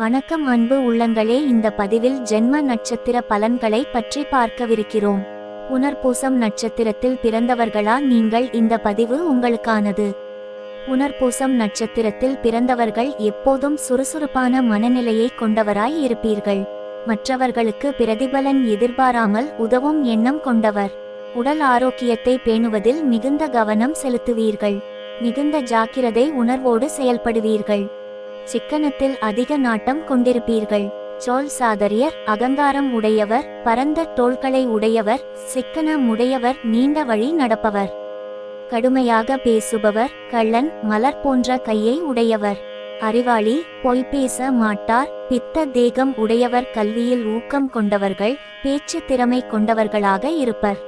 வணக்கம் அன்பு உள்ளங்களே இந்த பதிவில் ஜென்ம நட்சத்திர பலன்களை பற்றி பார்க்கவிருக்கிறோம். புனர்பூசம் நட்சத்திரத்தில் பிறந்தவர்களா? நீங்கள் இந்த பதிவு உங்களுக்கானது. புனர்பூசம் நட்சத்திரத்தில் பிறந்தவர்கள் எப்போதும் சுறுசுறுப்பான மனநிலையை கொண்டவராய் இருப்பீர்கள். மற்றவர்களுக்கு பிரதிபலன் எதிர்பாராமல் உதவும் எண்ணம் கொண்டவர். உடல் ஆரோக்கியத்தை பேணுவதில் மிகுந்த கவனம் செலுத்துவீர்கள். மிகுந்த ஜாக்கிரதை உணர்வோடு செயல்படுவீர்கள். சிக்கனத்தில் அதிக நாட்டம் கொண்டிருப்பீர்கள். சோல் சாதரியர் அகங்காரம் உடையவர் பரந்த தோள்களை உடையவர் சிக்கனம் உடையவர் நீண்ட வழி நடப்பவர். கடுமையாக பேசுபவர் கள்ளன் மலர் போன்ற கையை உடையவர். அறிவாளி பொய் பேச மாட்டார் பித்த தேகம் உடையவர் கல்வியில் ஊக்கம் கொண்டவர்கள் பேச்சு திறமை கொண்டவர்களாக இருப்பர்.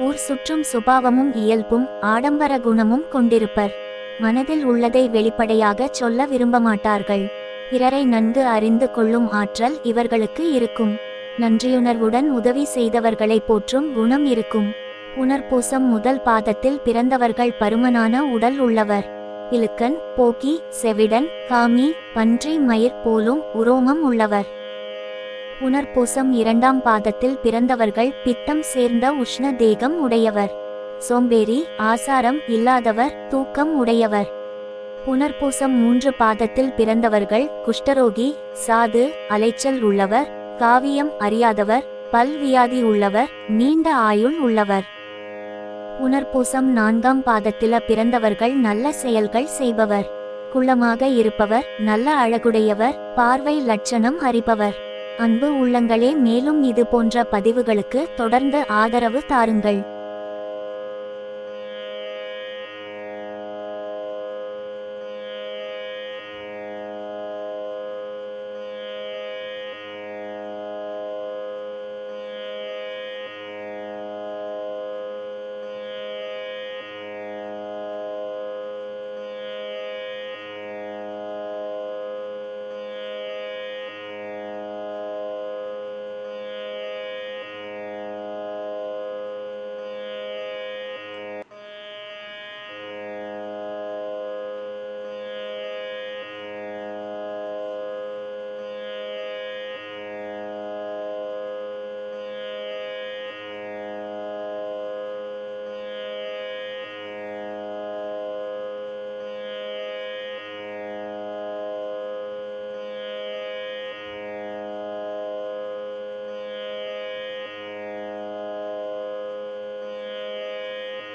ஊர் சுற்றும் சுபாவமும் இயல்பும் ஆடம்பர குணமும் கொண்டிருப்பர். மனதில் உள்ளதை வெளிப்படையாக சொல்ல விரும்ப மாட்டார்கள் பிறரை நன்கு அறிந்து கொள்ளும் ஆற்றல் இவர்களுக்கு இருக்கும். நன்றியுணர்வுடன் உதவி செய்தவர்களை போற்றும் குணம் இருக்கும். உணர்பூசம் முதல் பாதத்தில் பிறந்தவர்கள் பருமனான உடல் உள்ளவர். இலுக்கன் போக்கி செவிடன் காமி பன்றி மயிர் போலும் உரோமம் உள்ளவர். உணர்பூசம் இரண்டாம் பாதத்தில் பிறந்தவர்கள் பித்தம் சேர்ந்த உஷ்ண தேகம் உடையவர். சோம்பேறி ஆசாரம் இல்லாதவர் தூக்கம் உடையவர். புனர்பூசம் மூன்று பாதத்தில் பிறந்தவர்கள் குஷ்டரோகி சாது அலைச்சல் உள்ளவர் காவியம் அறியாதவர் பல்வியாதி உள்ளவர் நீண்ட ஆயுள் உள்ளவர். புனர்பூசம் நான்காம் பாதத்தில பிறந்தவர்கள் நல்ல செயல்கள் செய்பவர். குள்ளமாக இருப்பவர் நல்ல அழகுடையவர் பார்வை லட்சணம் அறிபவர். அன்பு உள்ளங்களே மேலும் இது போன்ற பதிவுகளுக்கு தொடர்ந்து ஆதரவு தாருங்கள்.